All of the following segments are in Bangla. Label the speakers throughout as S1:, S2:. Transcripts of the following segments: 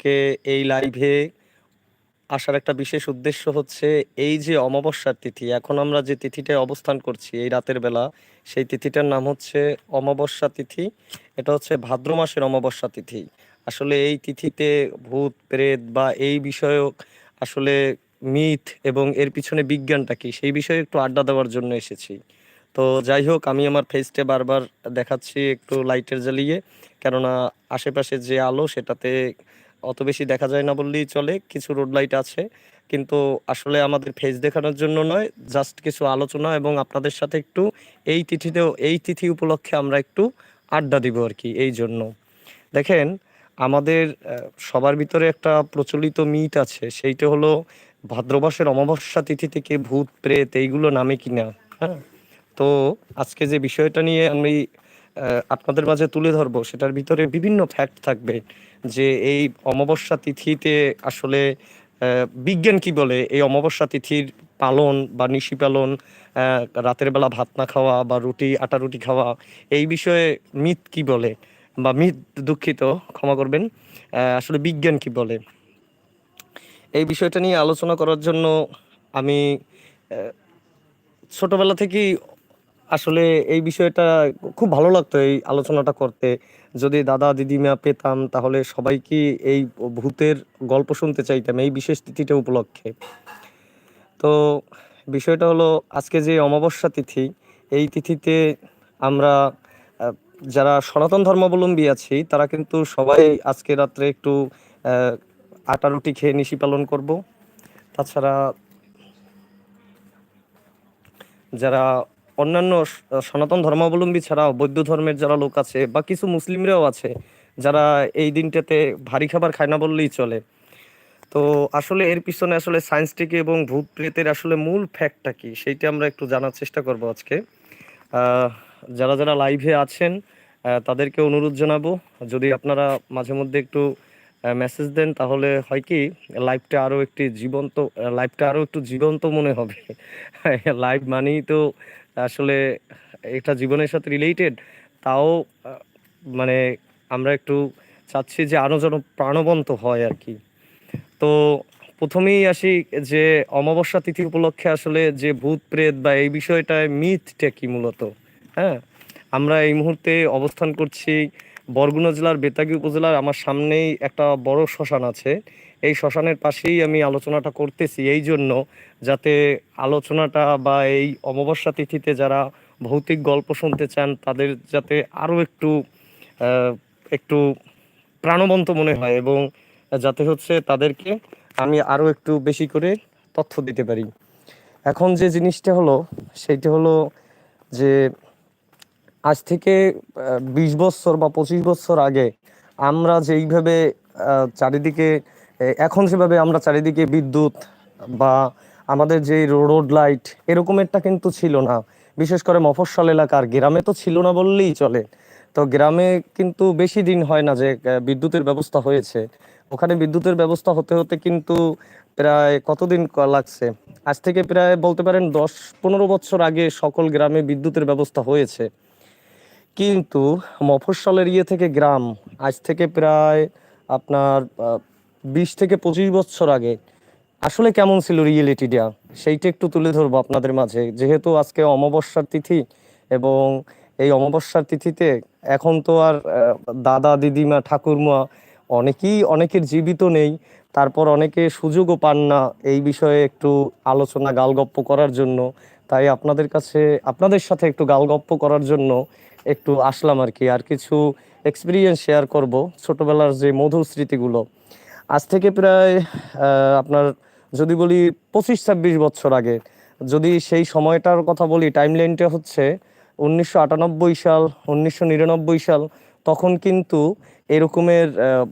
S1: আজকে এই লাইভে আসার একটা বিশেষ উদ্দেশ্য হচ্ছে এই যে অমাবস্যার তিথি, এখন আমরা যে তিথিটায় অবস্থান করছি এই রাতের বেলা, সেই তিথিটার নাম হচ্ছে অমাবস্যা তিথি। এটা হচ্ছে ভাদ্র মাসের অমাবস্যা তিথি। আসলে এই তিথিতে ভূত, প্রেত বা এই বিষয়ক আসলে মিথ এবং এর পিছনে বিজ্ঞানটা কি, সেই বিষয়ে একটু আড্ডা দেওয়ার জন্য এসেছি। তো যাই হোক, আমি আমার ফেসটে বারবার দেখাচ্ছি একটু লাইটের জ্বালিয়ে, কেননা আশেপাশে যে আলো সেটাতে অত বেশি দেখা যায় না বললেই চলে, কিছু রোড লাইট আছে। কিন্তু আসলে আমাদের ফেস দেখানোর জন্য নয় জাস্ট কিছু আলোচনা এবং আপনাদের সাথে একটু এই তিথিতেও এই তিথি উপলক্ষে আমরা একটু আড্ডা দিব আর কি, এই জন্য। দেখেন, আমাদের সবার ভিতরে একটা প্রচলিত মিট আছে, সেইটা হলো ভাদ্রমাসের অমাবস্যা তিথি থেকে ভূত, প্রেত এইগুলো নামে কিনা হ্যাঁ? তো আজকে যে বিষয়টা নিয়ে আমি আপনাদের মাঝে তুলে ধরবো, সেটার ভিতরে বিভিন্ন ফ্যাক্ট থাকবে। যে এই অমাবস্যা তিথিতে আসলে বিজ্ঞান কি বলে? এই অমাবস্যা তিথির পালন বা নিশি পালন রাতের বেলা ভাত না খাওয়া বা রুটি, আটা রুটি খাওয়া, এই বিষয়ে মিথ কি বলে? বা মিথ দুঃখিত, ক্ষমা করবেন। আসলে বিজ্ঞান কি বলে? এই বিষয়টা নিয়ে আলোচনা করার জন্য আমি ছোটবেলা থেকেই আসলে এই বিষয়টা খুব ভালো লাগতো এই আলোচনাটা করতে। যদি দাদা দিদিমা পেতাম, তাহলে সবাই কি এই ভূতের গল্প শুনতে চাইতাম, এই বিশেষ তিথিটা উপলক্ষে। তো বিষয়টা হলো, আজকে যে অমাবস্যা তিথি, এই তিথিতে আমরা যারা সনাতন ধর্মাবলম্বী আছি, তারা কিন্তু সবাই আজকে রাত্রে একটু আটা রুটি খেয়ে নিশি পালন করব। তাছাড়া যারা অন্যান্য সনাতন ধর্মাবলম্বী ছাড়াও বৌদ্ধ ধর্মের যারা লোক আছে বা কিছু মুসলিমরাও আছে, যারা এই দিনটাতে ভারী খাবার খায় না বললেই চলে। তো আসলে এর পিছনে আসলে সায়েন্সটিকে এবং ভূত প্রেতের আসলে মূল ফ্যাক্টটা কি, সেইটা আমরা একটু জানার চেষ্টা করব আজকে। যারা যারা লাইভে আছেন তাদেরকে অনুরোধ জানাব, যদি আপনারা মাঝে মধ্যে একটু মেসেজ দেন, তাহলে হয় কি লাইভটা আরও একটি জীবন্ত লাইভটা আরও একটু জীবন্ত মনে হবে। লাইভ মানেই তো আসলে এটা জীবনের সাথে রিলেটেড তাও মানে আমরা একটু চাচ্ছি যে আরও যেন প্রাণবন্ত হয় আর কি। তো প্রথমেই আসি যে অমাবস্যা তিথি উপলক্ষে আসলে যে ভূত প্রেত বা এই বিষয়টায় মিথটা কি মূলত? হ্যাঁ? আমরা এই মুহূর্তে অবস্থান করছি বরগুনা জেলার বেতাগী উপজেলার আমার সামনেই একটা বড় শ্মশান আছে। এই শ্মশানের পাশেই আমি আলোচনাটা করতেছি এই জন্য যাতে আলোচনাটা বা এই অমাবস্যা তিথিতে যারা ভৌতিক গল্প শুনতে চান, তাদের যাতে আরও একটু একটু প্রাণবন্ত মনে হয় এবং যাতে হচ্ছে তাদেরকে আমি আরও একটু বেশি করে তথ্য দিতে পারি। এখন যে জিনিসটা হলো, সেইটা হলো যে আজ থেকে বিশ বছর বা পঁচিশ বছর আগে আমরা যেইভাবে চারিদিকে এখন সেভাবে আমরা চারিদিকে বিদ্যুৎ বা আমাদের যে রোড লাইট এরকমেরটা কিন্তু ছিল না। বিশেষ করে মফস্বল এলাকার গ্রামে তো ছিল না বললেই চলে। তো গ্রামে কিন্তু বেশি দিন হয় না যে বিদ্যুতের ব্যবস্থা হয়েছে। ওখানে বিদ্যুতের ব্যবস্থা হতে হতে কিন্তু প্রায় কতদিন লাগছে? আজ থেকে প্রায় বলতে পারেন দশ পনেরো বছর আগে সকল গ্রামে বিদ্যুতের ব্যবস্থা হয়েছে। কিন্তু মফস্বলের ইয়ে থেকে গ্রাম, আজ থেকে প্রায় আপনার বিশ থেকে পঁচিশ বছর আগে। আসলে কেমন ছিল রিয়েলিটিটা? সেইটা একটু তুলে ধরবো আপনাদের মাঝে। যেহেতু আজকে অমাবস্যার তিথি এবং এই অমাবস্যার তিথিতে এখন তো আর দাদা, দিদিমা, ঠাকুরমা অনেকেই, অনেকের জীবিত নেই। তারপর অনেকে সুযোগও পান না এই বিষয়ে একটু আলোচনা, গালগপ্প করার জন্য। তাই আপনাদের কাছে, আপনাদের সাথে একটু গালগপ্প করার জন্য একটু আসলাম আর কি, আর কিছু এক্সপিরিয়েন্স শেয়ার করব ছোটবেলার যে মধুর স্মৃতিগুলো। আজ থেকে প্রায় আপনার যদি বলি পঁচিশ ছাব্বিশ বছর আগে, যদি সেই সময়টার কথা বলি টাইম লাইনটা হচ্ছে উনিশশো আটানব্বই সাল, উনিশশো নিরানব্বই সাল, তখন কিন্তু এরকমের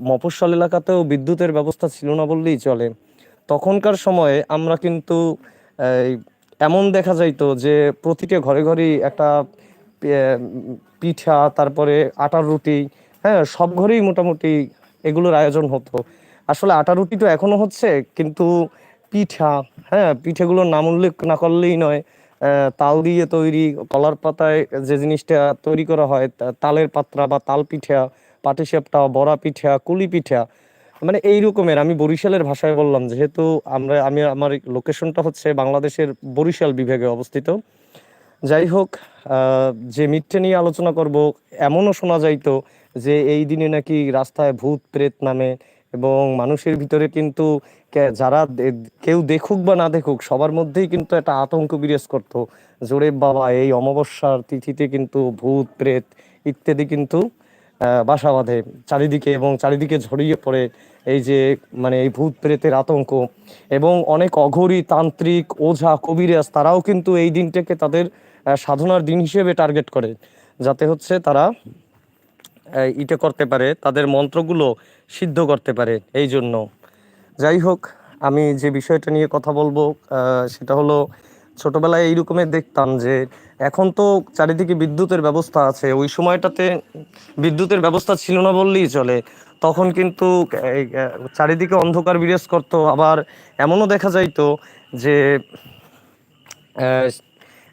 S1: মফস্বল এলাকাতেও বিদ্যুতের ব্যবস্থা ছিল না বললেই চলে। তখনকার সময়ে আমরা কিন্তু এমন দেখা যাইতো যে প্রতিটা ঘরে ঘরেই একটা পিঠা, তারপরে আটার রুটি হ্যাঁ সব ঘরেই মোটামুটি এগুলোর আয়োজন হতো। আসলে আটা রুটি তো এখনও হচ্ছে, কিন্তু পিঠা হ্যাঁ পিঠেগুলোর নাম উল্লেখ না করলেই নয়। তাল দিয়ে তৈরি, কলার পাতায় যে জিনিসটা তৈরি করা হয় তালের পাত্রা বা তাল পিঠা পাটিসাপটা বড়া পিঠা, কুলি পিঠা মানে এই রকমের। আমি বরিশালের ভাষায় বললাম, যেহেতু আমরা, আমি, আমার লোকেশনটা হচ্ছে বাংলাদেশের বরিশাল বিভাগে অবস্থিত। যাই হোক যে মিথ্যে নিয়ে আলোচনা করব, এমনও শোনা যাইতো যে এই দিনে নাকি রাস্তায় ভূত, প্রেত নামে এবং মানুষের ভিতরে কিন্তু যারা কেউ দেখুক বা না দেখুক, সবার মধ্যেই কিন্তু একটা আতঙ্ক বিরাজ করতো জোরে বাবা, এই অমাবস্যার তিথিতে কিন্তু ভূত, প্রেত ইত্যাদি কিন্তু বাসা বাঁধে চারিদিকে এবং চারিদিকে ঝরিয়ে পড়ে এই যে মানে এই ভূত, প্রেতের আতঙ্ক এবং অনেক অঘরী, তান্ত্রিক, ওঝা, কবিরাজ তারাও কিন্তু এই দিনটাকে তাদের সাধনার দিন হিসেবে টার্গেট করে, যাতে হচ্ছে তারা ইটা করতে পারে, তাদের মন্ত্রগুলো সিদ্ধ করতে পারে, এই জন্য। যাই হোক, আমি যে বিষয়টা নিয়ে কথা বলব সেটা হলো ছোটবেলায় এই রকমের দেখতাম যে এখন তো চারিদিকে বিদ্যুতের ব্যবস্থা আছে, ওই সময়টাতে বিদ্যুতের ব্যবস্থা ছিল না বললেই চলে। তখন কিন্তু চারিদিকে অন্ধকার বিরাজ করতো। আবার এমনও দেখা যাইতো যে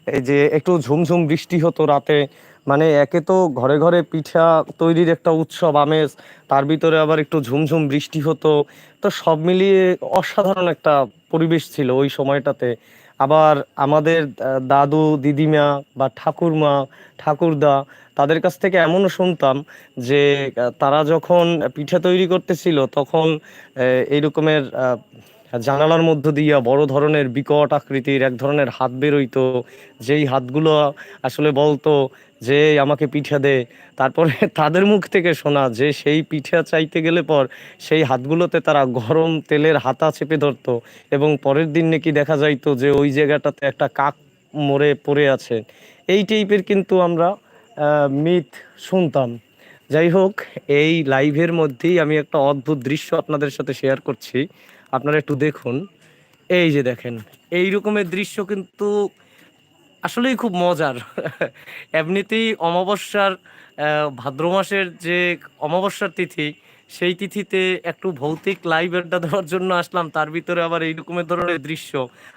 S1: এই যে একটু ঝুমঝুম বৃষ্টি হতো রাতে মানে একে তো ঘরে ঘরে পিঠা তৈরির একটা উৎসব, আমেজ, তার ভিতরে আবার একটু ঝুমঝুম বৃষ্টি হতো। তো সব মিলিয়ে অসাধারণ একটা পরিবেশ ছিল ওই সময়টাতে। আবার আমাদের দাদু, দিদিমা বা ঠাকুরমা, ঠাকুরদা, তাদের কাছ থেকে এমনও শুনতাম যে তারা যখন পিঠা তৈরি করতেছিল তখন এই রকমের জানালার মধ্য দিয়া বড় ধরনের বিকট আকৃতির এক ধরনের হাত বেরোইতো। যেই হাতগুলো আসলে বলতো যে, আমাকে পিঠা দে। তারপরে তাদের মুখ থেকে শোনা যে, সেই পিঠা চাইতে গেলে পর সেই হাতগুলোতে তারা গরম তেলের হাতা চেপে ধরতো এবং পরের দিন নাকি দেখা যাইতো যে, ওই জায়গাটাতে একটা কাক মরে পড়ে আছে। এই টাইপের কিন্তু আমরা মিথ শুনতাম। যাই হোক, এই লাইভের মধ্যেই আমি একটা অদ্ভুত দৃশ্য আপনাদের সাথে শেয়ার করছি। আপনারা একটু দেখুন। এই যে দেখেন, এই রকমের দৃশ্য কিন্তু আসলেই খুব মজার। এমনিতেই অমাবস্যার ভাদ্র মাসের যে অমাবস্যার তিথি, সেই তিথিতে একটু ভৌতিক লাইভ আড্ডা দেওয়ার জন্য আসলাম। তার ভিতরে আবার এই রকমের ধরনের দৃশ্য।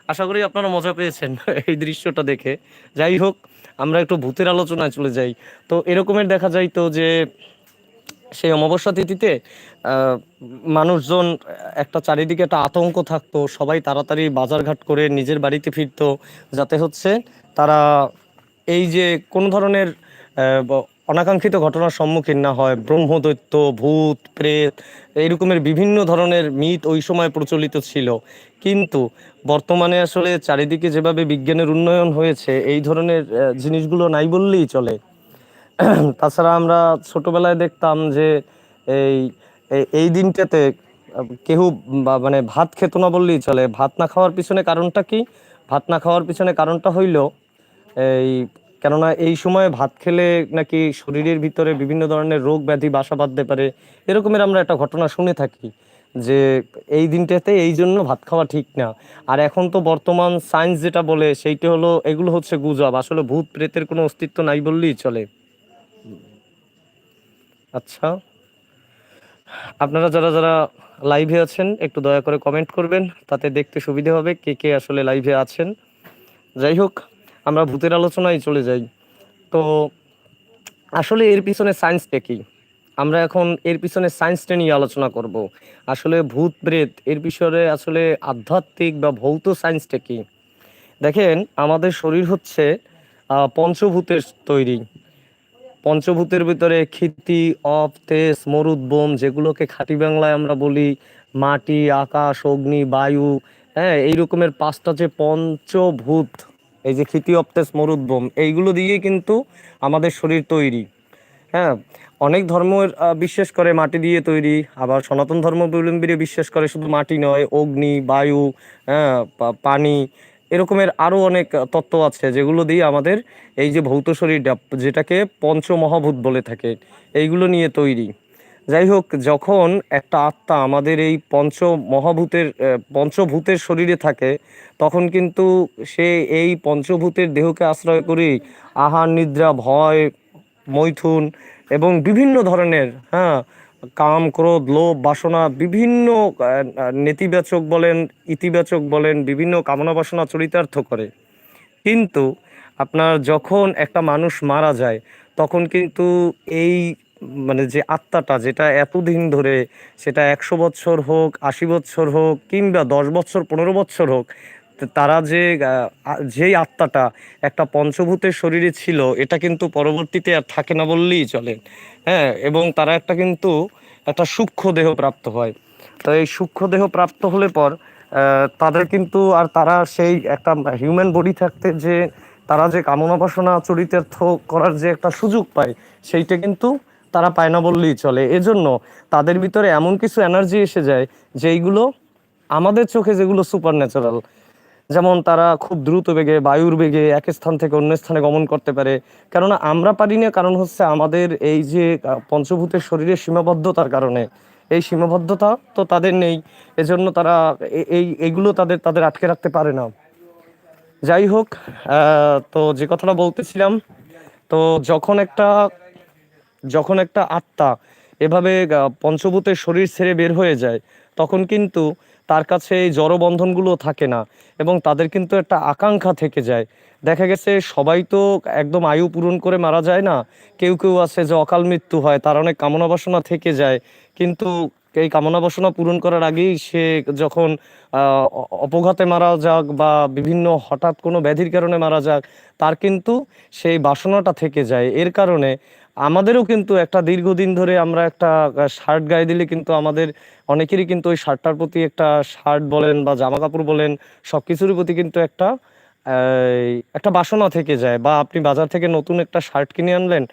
S1: আশা করি আপনারা মজা পেয়েছেন এই দৃশ্যটা দেখে। যাই হোক, আমরা একটু ভূতের আলোচনায় চলে যাই। তো এরকমের দেখা যাইতো যে সেই অমাবস্যা তিথিতে মানুষজন একটা চারিদিকে একটা আতঙ্ক থাকতো, সবাই তাড়াতাড়ি বাজারঘাট করে নিজের বাড়িতে ফিরতো, যাতে হচ্ছে তারা এই যে কোনো ধরনের অনাকাঙ্ক্ষিত ঘটনার সম্মুখীন না হয়, ব্রহ্মদৈত্য, ভূত, প্রেত এই রকমের বিভিন্ন ধরনের মিথ ওই সময় প্রচলিত ছিল। কিন্তু বর্তমানে আসলে চারিদিকে যেভাবে বিজ্ঞানের উন্নয়ন হয়েছে, এই ধরনের জিনিসগুলো নাই বললেই চলে। তাছাড়া আমরা ছোটবেলায় দেখতাম যে এই, এই- দিনটাতে কেউ মানে ভাত খেত না বললেই চলে। ভাত না খাওয়ার পিছনে কারণটা কি? ভাত না খাওয়ার পিছনে কারণটা হইল, এই, কেননা এই সময় ভাত খেলে নাকি শরীরের ভিতরে বিভিন্ন ধরনের রোগ ব্যাধি, বাসা বাঁধতে পারে, এরকমের আমরা একটা ঘটনা শুনে থাকি যে এই দিনটাতে এই জন্য ভাত খাওয়া ঠিক না। আর এখন তো বর্তমান সায়েন্স যেটা বলে, সেইটা হলো, এগুলো হচ্ছে গুজব। আসলে ভূত প্রেতের কোনো অস্তিত্ব নাই বললেই চলে। আচ্ছা। আপনারা যারা যারা লাইভে আছেন, একটু দয়া করে কমেন্ট করবেন, তাতে দেখতে সুবিধা হবে কে কে আসলে লাইভে আছেন। যাই হোক, আমরা ভূতের আলোচনায় চলে যাই। তো আসলে এর পিছনে সায়েন্সটা কি? আমরা এখন এর পিছনে সায়েন্সটা নিয়ে আলোচনা করব। আসলে ভূত প্রেত, এর পিছনে আসলে আধ্যাত্মিক বা ভৌত সায়েন্সটা কি? দেখেন, আমাদের শরীর হচ্ছে পঞ্চভূতের তৈরি। পঞ্চভূতের ভিতরে ক্ষিতি, অপ, তেজ, মরুদ, বোম যেগুলোকে খাঁটি বাংলায় আমরা বলি মাটি, আকাশ, অগ্নি, বায়ু হ্যাঁ এই রকমের পাঁচটা যে পঞ্চভূত, এই যে ক্ষিতি, অপ, তেজ, মরুদ, বোম, এইগুলো দিয়ে কিন্তু আমাদের শরীর তৈরি। হ্যাঁ অনেক ধর্ম বিশ্বাস করে মাটি দিয়ে তৈরি, আবার সনাতন ধর্মাবলম্বীরা বিশ্বাস করে শুধু মাটি নয়, অগ্নি, বায়ু হ্যাঁ পানি এরকমের আরও অনেক তত্ত্ব আছে যেগুলো দিয়ে আমাদের এই যে ভৌত শরীরটা যেটাকে পঞ্চমহাভূত বলে থাকে, এইগুলো নিয়ে তৈরি। যাই হোক, যখন একটা আত্মা আমাদের এই পঞ্চ মহাভূতের পঞ্চভূতের শরীরে থাকে, তখন কিন্তু সে এই পঞ্চভূতের দেহকে আশ্রয় করে আহার, নিদ্রা, ভয়, মৈথুন এবং বিভিন্ন ধরনের হ্যাঁ কাম, ক্রোধ, লোভ, বাসনা, বিভিন্ন নেতিবাচক বলেন, ইতিবাচক বলেন, বিভিন্ন কামনা বাসনা চরিতার্থ করে। কিন্তু আপনার যখন একটা মানুষ মারা যায়, তখন কিন্তু এই মানে যে আত্মাটা যেটা এতদিন ধরে, সেটা একশো বছর হোক, আশি বছর হোক, কিংবা দশ বছর, পনেরো বছর হোক তারা যে যেই আত্মাটা একটা পঞ্চভূতের শরীরে ছিল, এটা কিন্তু পরবর্তীতে আর থাকে না বললেই চলে। হ্যাঁ এবং তারা একটা কিন্তু একটা সূক্ষ্ম দেহ প্রাপ্ত হয়। তো এই সূক্ষ্ম দেহ প্রাপ্ত হলে পর তাদের কিন্তু আর তারা সেই একটা হিউম্যান বডি থাকতে যে, তারা যে কামনা বাসনা চরিতার্থ করার যে একটা সুযোগ পায়, সেইটা কিন্তু তারা পায় না বললেই চলে। এজন্য তাদের ভিতরে এমন কিছু এনার্জি এসে যায়, যেইগুলো আমাদের চোখে যেগুলো সুপার ন্যাচারাল যেমন তারা খুব দ্রুত বেগে, বায়ুর বেগে এক স্থান থেকে অন্য স্থানে গমন করতে পারে। কেননা আমরা পারি না, কারণ হচ্ছে আমাদের এই যে পঞ্চভূতের শরীরের সীমাবদ্ধতার কারণে। এই সীমাবদ্ধতা তো তাদের নেই, এজন্য তারা এই, এগুলো তাদের তাদের আটকে রাখতে পারে না। যাই হোক তো যে কথাটা বলতেছিলাম, তো যখন একটা যখন একটা আত্মা এভাবে পঞ্চভূতের শরীর ছেড়ে বের হয়ে যায়, তখন কিন্তু তার কাছে এই জড়বন্ধনগুলো থাকে না এবং তাদের কিন্তু একটা আকাঙ্ক্ষা থেকে যায়। দেখা গেছে সবাই তো একদম আয়ু পূরণ করে মারা যায় না। কেউ কেউ আছে যে অকাল মৃত্যু হয়, তার অনেক কামনা বাসনা থেকে যায়। কিন্তু এই কামনা বাসনা পূরণ করার আগেই সে যখন অপঘাতে মারা যাক বা বিভিন্ন হঠাৎ কোনো ব্যাধির কারণে মারা যাক, তার কিন্তু সেই বাসনাটা থেকে যায়। এর কারণে আমাদেরও কিন্তু একটা দীর্ঘদিন ধরে আমরা একটা শার্ট গায়ে দিলে কিন্তু আমাদের অনেকেরই কিন্তু ওই শার্টটার প্রতি একটা শার্ট বলেন বা জামা কাপড় বলেন সব কিছুর প্রতি কিন্তু একটা একটা বাসনা থেকে যায়। বা আপনি বাজার থেকে নতুন একটা শার্ট কিনে আনলেন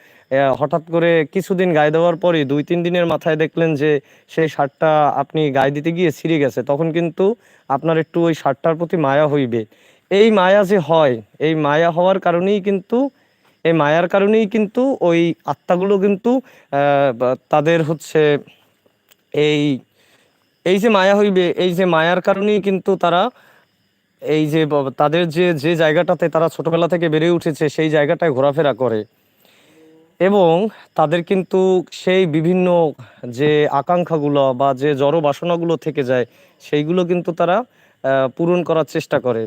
S1: হঠাৎ করে কিছুদিন গায়ে দেওয়ার পরে দুই, তিন দিনের মাথায় দেখলেন যে সেই শার্টটা আপনি গায়ে দিতে গিয়ে ছিঁড়ে গেছে, তখন কিন্তু আপনার একটু ওই শার্টটার প্রতি মায়া হইবে। এই মায়া যে হয়, এই মায়া হওয়ার কারণেই কিন্তু এই মায়ার কারণেই কিন্তু ওই আত্মাগুলো কিন্তু তাদের হচ্ছে এই এই যে মায়া হইবে, এই যে মায়ার কারণেই কিন্তু তারা এই যে তাদের যে যে জায়গাটাতে তারা ছোটবেলা থেকে বেড়ে উঠেছে, সেই জায়গাটায় ঘোরাফেরা করে। এবং তাদের কিন্তু সেই বিভিন্ন যে আকাঙ্ক্ষাগুলো বা যে জড় বাসনাগুলো থেকে যায়, সেইগুলো কিন্তু তারা পূরণ করার চেষ্টা করে।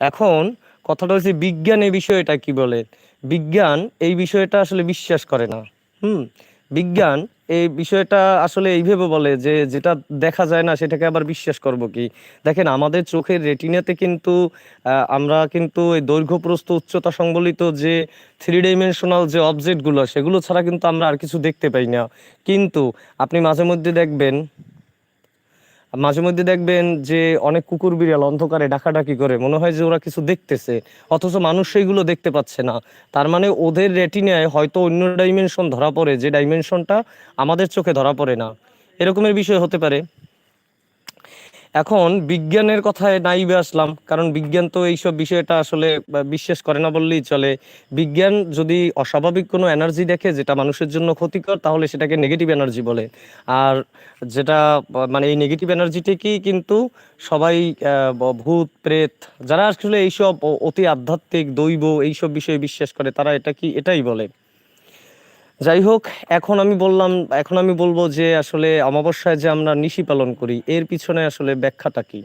S1: এখন কথাটা হচ্ছে বিজ্ঞান এই বিষয়টা কি বলে? বিজ্ঞান এই বিষয়টা আসলে বিশ্বাস করে না। হুম? বিজ্ঞান এই বিষয়টা আসলে এইভাবে বলে যে যেটা দেখা যায় না সেটাকে আবার বিশ্বাস করব কি? দেখেন, আমাদের চোখের রেটিনাতে কিন্তু আমরা কিন্তু এই দৈর্ঘ্য প্রস্থ উচ্চতা সংবলিত যে থ্রি ডাইমেনশনাল যে অবজেক্টগুলো সেগুলো ছাড়া কিন্তু আমরা আর কিছু দেখতে পাই না। কিন্তু আপনি মাঝে মধ্যে দেখবেন মাঝে মধ্যে দেখবেন যে অনেক কুকুর বিড়াল অন্ধকারে ডাকাডাকি করে। মনে হয় যে ওরা কিছু দেখতেছে, অথচ মানুষ সেইগুলো দেখতে পাচ্ছে না। তার মানে ওদের রেটিনায় হয়তো অন্য ডাইমেনশন ধরা পড়ে, যে ডাইমেনশনটা আমাদের চোখে ধরা পড়ে না। এরকমের বিষয় হতে পারে। এখন বিজ্ঞানের কথায় নাইবে আসলাম, কারণ বিজ্ঞান তো এইসব বিষয়টা আসলে বিশ্বাস করে না বললেই চলে। বিজ্ঞান যদি অস্বাভাবিক কোনো এনার্জি দেখে, যেটা মানুষের জন্য ক্ষতিকর, তাহলে সেটাকে নেগেটিভ এনার্জি বলে। আর যেটা মানে এই নেগেটিভ এনার্জিটিকেই কিন্তু সবাই ভূত, প্রেত, যারা আসলে এইসব অতি আধ্যাত্মিক, দৈব এইসব বিষয়ে বিশ্বাস করে, তারা এটা কি, এটাই বলে। যাই হোক এখন আমি বললাম, এখন আমি বলব যে আসলে অমাবস্যায় যে আমরা নিশি পালন করি, এর পিছনে আসলে ব্যাখ্যাটা কি?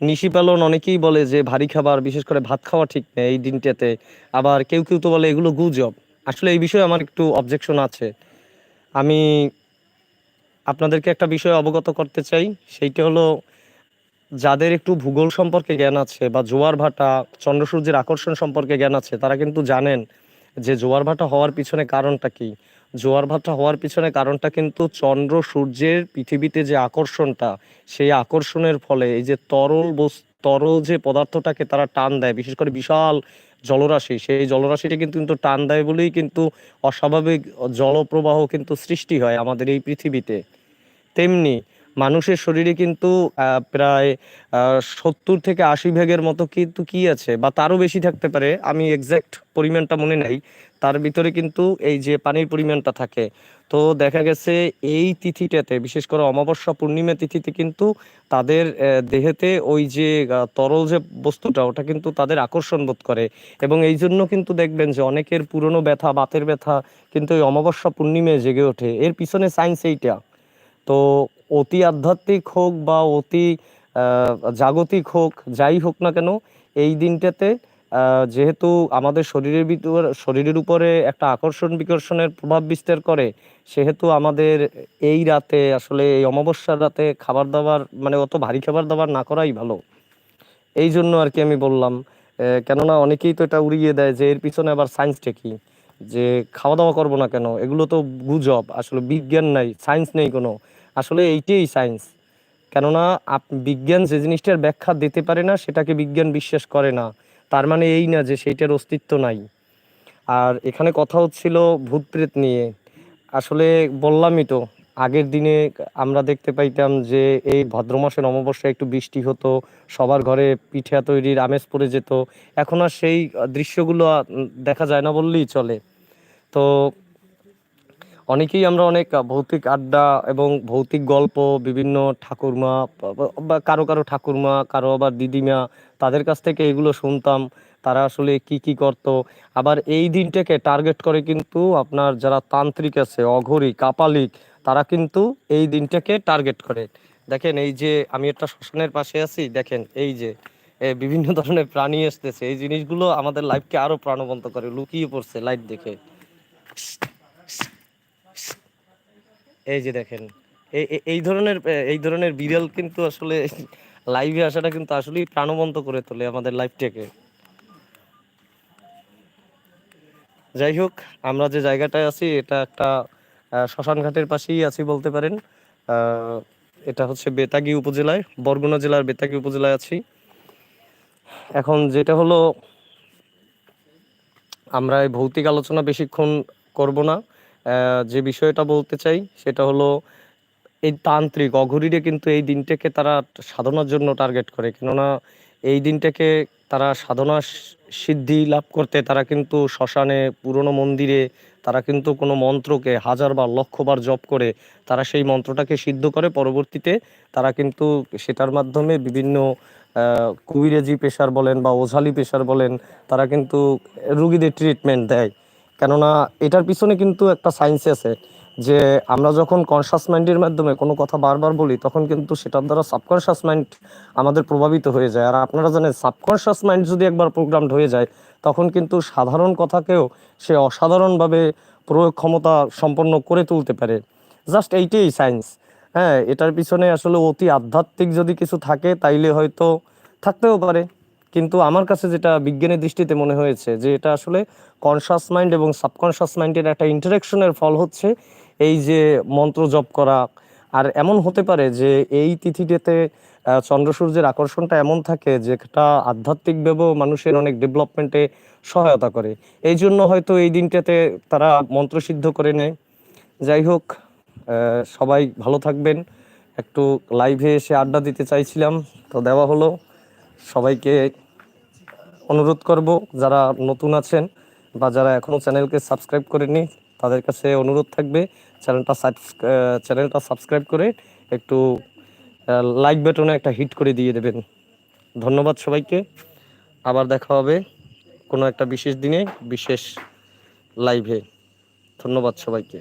S1: নিশি পালন অনেকেই বলে যে ভারী খাবার, বিশেষ করে ভাত খাওয়া ঠিক নেই এই দিনটাতে। আবার কেউ কেউ তো বলে এগুলো গুজব। আসলে এই বিষয়ে আমার একটু অবজেকশন আছে। আমি আপনাদেরকে একটা বিষয় অবগত করতে চাই, সেইটা হলো যাদের একটু ভূগোল সম্পর্কে জ্ঞান আছে বা জোয়ার ভাটা, চন্দ্রসূর্যের আকর্ষণ সম্পর্কে জ্ঞান আছে, তারা কিন্তু জানেন যে জোয়ার ভাটা হওয়ার পিছনে কারণটা কি? জোয়ার ভাটা হওয়ার পিছনে কারণটা কিন্তু চন্দ্র সূর্যের পৃথিবীতে যে আকর্ষণটা, সেই আকর্ষণের ফলে এই যে তরল বস, তরল যে পদার্থটাকে তারা টান দেয়, বিশেষ করে বিশাল জলরাশি, সেই জলরাশিটা কিন্তু কিন্তু টান দেয় বলেই কিন্তু অস্বাভাবিক জলপ্রবাহ কিন্তু সৃষ্টি হয় আমাদের এই পৃথিবীতে। তেমনি মানুষের শরীরে কিন্তু প্রায় সত্তর থেকে আশি ভাগের মতো কিন্তু কি আছে বা তারও বেশি থাকতে পারে। আমি এক্স্যাক্ট পরিমাণটা মনে নাই। তার ভিতরে কিন্তু এই যে পানির পরিমাণটা থাকে। তো দেখা গেছে এই তিথিটাতে, বিশেষ করে অমাবস্যা পূর্ণিমা তিথিতে কিন্তু তাদের দেহেতে ওই যে তরল যে বস্তুটা, ওটা কিন্তু তাদের আকর্ষণ বোধ করে। এবং এই জন্য কিন্তু দেখবেন যে অনেকের পুরনো ব্যথা, বাতের ব্যথা কিন্তু এই অমাবস্যা পূর্ণিমায় জেগে ওঠে। এর পিছনে সায়েন্স এইটা। তো অতি আধ্যাত্মিক হোক বা অতি জাগতিক হোক, যাই হোক না কেন, এই দিনটাতে যেহেতু আমাদের শরীরের ভিতর, শরীরের উপরে একটা আকর্ষণ বিকর্ষণের প্রভাব বিস্তার করে, সেহেতু আমাদের এই রাতে, আসলে এই অমাবস্যার রাতে খাবার দাবার মানে অত ভারী খাবার দাবার না করাই ভালো। এই জন্য আর কি আমি বললাম কেননা অনেকেই তো এটা উড়িয়ে দেয় যে এর পিছনে আবার সায়েন্সটা কি? যে খাওয়া দাওয়া করব না কেন? এগুলো তো গুজব, আসলে বিজ্ঞান নাই সায়েন্স নেই কোনো। আসলে এইটাই সায়েন্স কেননা বিজ্ঞান যে জিনিসটার ব্যাখ্যা দিতে পারে না, সেটাকে বিজ্ঞান বিশ্বাস করে না। তার মানে এই না যে সেইটার অস্তিত্ব নাই। আর এখানে কথা হচ্ছিল ভূত প্রেত নিয়ে। আসলে বললামই তো, আগের দিনে আমরা দেখতে পাইতাম যে এই ভাদ্র মাসের অমাবস্যায় একটু বৃষ্টি হতো, সবার ঘরে পিঠা তৈরির আমেজ পড়ে যেত। এখন আর সেই দৃশ্যগুলো দেখা যায় না বললেই চলে। তো অনেকেই আমরা অনেক ভৌতিক আড্ডা এবং ভৌতিক গল্প, বিভিন্ন ঠাকুরমা, বা- কারও কারও ঠাকুরমা, কারও আবার দিদিমা, তাদের কাছ থেকে এগুলো শুনতাম। তারা আসলে কি কি করত। আবার এই দিনটাকে টার্গেট করে কিন্তু আপনার যারা তান্ত্রিক আছে, অঘরী, কাপালিক, তারা কিন্তু এই দিনটাকে টার্গেট করে। দেখেন এই যে আমি একটা শ্মশানের পাশে আছি, দেখেন এই যে বিভিন্ন ধরনের প্রাণী আসতেছে। এই জিনিসগুলো আমাদের লাইফকে আরও প্রাণবন্ত করে, লুকিয়ে পড়ছে লাইট দেখে। এই যে দেখেন এই ধরনের এই ধরনের বিড়াল কিন্তু আসলে লাইভে আসাটা কিন্তু আসলেই প্রাণবন্ত করে তোলে আমাদের লাইফটাকে যাই হোক আমরা যে জায়গাটায় আছি এটা একটা আহ, শ্মশান ঘাটের পাশেই আছি বলতে পারেন। এটা হচ্ছে বেতাগী উপজেলায় বরগুনা জেলার বেতাগি উপজেলায় আছি। এখন যেটা হলো আমরা এই ভৌতিক আলোচনা বেশিক্ষণ করব না। যে বিষয়টা বলতে চাই সেটা হলো এই তান্ত্রিক অঘরীরে কিন্তু এই দিনটাকে তারা সাধনার জন্য টার্গেট করে। কেননা এই দিনটাকে তারা সাধনা সিদ্ধি লাভ করতে তারা কিন্তু শ্মশানে পুরনো মন্দিরে তারা কিন্তু কোনো মন্ত্রকে হাজার বার লক্ষবার জপ করে তারা সেই মন্ত্রটাকে সিদ্ধ করে। পরবর্তীতে তারা কিন্তু সেটার মাধ্যমে বিভিন্ন আহ, কুইরেজি পেশার বলেন বা ওঝালি পেশার বলেন তারা কিন্তু রুগীদের ট্রিটমেন্ট দেয়। কেননা এটার পিছনে কিন্তু একটা সায়েন্স আছে যে আমরা যখন কনসাস মাইন্ডের মাধ্যমে কোনো কথা বারবার বলি, তখন কিন্তু সেটার দ্বারা সাবকনশাস মাইন্ড আমাদের প্রভাবিত হয়ে যায়। আর আপনারা জানেন সাবকনশাস মাইন্ড যদি একবার প্রোগ্রামড হয়ে যায়, তখন কিন্তু সাধারণ কথাকেও সে অসাধারণভাবে প্রয়োগ ক্ষমতা সম্পন্ন করে তুলতে পারে। জাস্ট এইটাই সায়েন্স হ্যাঁ এটার পিছনে আসলে অতি আধ্যাত্মিক যদি কিছু থাকে, তাইলে হয়তো থাকতেও পারে। কিন্তু আমার কাছে যেটা বিজ্ঞানের দৃষ্টিতে মনে হয়েছে যে এটা আসলে কনসাস মাইন্ড এবং সাবকনসাস মাইন্ডের একটা ইন্টারেকশনের ফল হচ্ছে এই যে মন্ত্র জপ করা। আর এমন হতে পারে যে এই তিথিটাতে চন্দ্র সূর্যের আকর্ষণটা এমন থাকে যেটা আধ্যাত্মিকভাবেও মানুষের অনেক ডেভেলপমেন্টে সহায়তা করে। এই জন্য হয়তো এই দিনটাতে তারা মন্ত্রসিদ্ধ করে নেয়। যাই হোক সবাই ভালো থাকবেন। একটু লাইভে এসে আড্ডা দিতে চাইছিলাম, তো দেওয়া হলো। সবাইকে অনুরোধ করব, যারা নতুন আছেন বা যারা এখনও চ্যানেলকে সাবস্ক্রাইব করেননি, তাদের কাছে অনুরোধ থাকবে, চ্যানেলটা চ্যানেলটা সাবস্ক্রাইব করে একটু লাইক বাটনে একটা হিট করে দিয়ে দেবেন। ধন্যবাদ সবাইকে। আবার দেখা হবে কোনো একটা বিশেষ দিনে, বিশেষ লাইভে ধন্যবাদ সবাইকে।